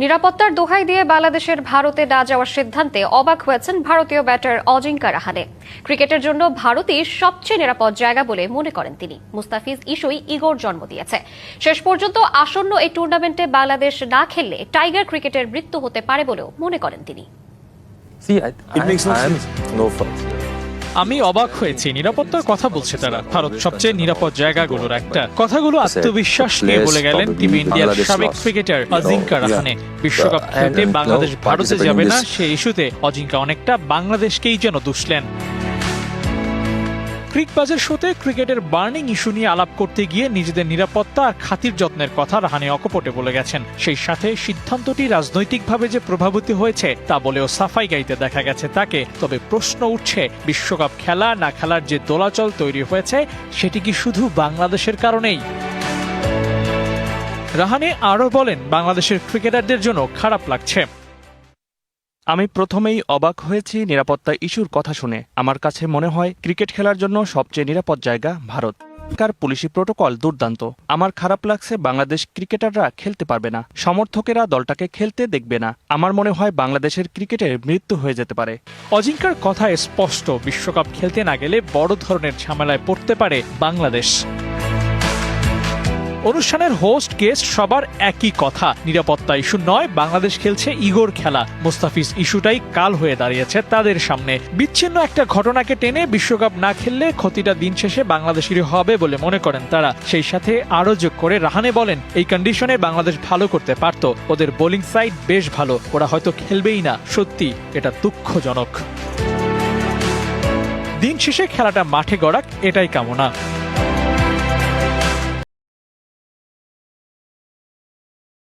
নিরাপত্তার দোহাই দিয়ে বাংলাদেশের ভারতে না যাওয়ার সিদ্ধান্তে অবাক হয়েছেন ভারতীয় ব্যাটার অজিঙ্কা রাহানে। ক্রিকেটের জন্য ভারতই সবচেয়ে নিরাপদ জায়গা বলে মনে করেন তিনি। মুস্তাফিজ ইস্যুই ইগোর জন্ম দিয়েছে। শেষ পর্যন্ত আসন্ন এই টুর্নামেন্টে বাংলাদেশ না খেললে টাইগার ক্রিকেটের মৃত্যু হতে পারে বলেও মনে করেন তিনি। আমি অবাক হয়েছি। নিরাপত্তার কথা বলছে তারা। ভারত সবচেয়ে নিরাপদ জায়গাগুলোর একটা। কথাগুলো আত্মবিশ্বাস নিয়ে বলে গেলেন টিম ইন্ডিয়ার সাবেক ক্রিকেটার অজিঙ্কা রাহানে। বিশ্বকাপ খেলতে বাংলাদেশ ভারতে যাবে না. সেই ইস্যুতে অজিঙ্কা অনেকটা বাংলাদেশকেই যেন দুষলেন। ক্রিকবাজের শোতে ক্রিকেটের বার্নিং ইস্যু নিয়ে আলাপ করতে গিয়ে নিজেদের নিরাপত্তা আর খাতির যত্নের কথা রাহানে অকপটে বলে গেছেন। সেই সাথে সিদ্ধান্তটি রাজনৈতিকভাবে যে প্রভাবিত হয়েছে, তা বলেও সাফাই গাইতে দেখা গেছে তাকে। তবে প্রশ্ন উঠছে, বিশ্বকাপ খেলা না খেলার যে দোলাচল তৈরি হয়েছে, সেটি কি শুধু বাংলাদেশের কারণেই? রাহানে আরও বলেন, বাংলাদেশের ক্রিকেটারদের জন্য খারাপ লাগছে। আমি প্রথমেই অবাক হয়েছি নিরাপত্তা ইস্যুর কথা শুনে। আমার কাছে মনে হয় ক্রিকেট খেলার জন্য সবচেয়ে নিরাপদ জায়গা ভারত। কার পুলিশি প্রোটোকল দুর্দান্ত। আমার খারাপ লাগছে বাংলাদেশ ক্রিকেটাররা খেলতে পারবে না। সমর্থকেরা দলটাকে খেলতে দেখবে না। আমার মনে হয় বাংলাদেশের ক্রিকেটের মৃত্যু হয়ে যেতে পারে। অজিঙ্কার কথায় স্পষ্ট, বিশ্বকাপ খেলতে না গেলে বড় ধরনের ঝামেলায় পড়তে পারে বাংলাদেশ। অনুষ্ঠানের হোস্ট গেস্ট সবার একই কথা। নিরাপত্তা ইস্যু নয়, বাংলাদেশ খেলছে ইগোর খেলা। মুস্তাফিজ ইস্যুটাই কাল হয়ে দাঁড়িয়েছে তাদের সামনে। বিচ্ছিন্ন একটা ঘটনাকে টেনে বিশ্বকাপ না খেললে ক্ষতিটা দিন শেষে বাংলাদেশেরই হবে বলে মনে করেন তারা। সেই সাথে আরও যোগ করে রাহানে বলেন, এই কন্ডিশনে বাংলাদেশ ভালো করতে পারত। ওদের বোলিং সাইড বেশ ভালো। ওরা হয়তো খেলবেই না। সত্যি, এটা দুঃখজনক। দিন শেষে খেলাটা মাঠে গড়াক, এটাই কামনা।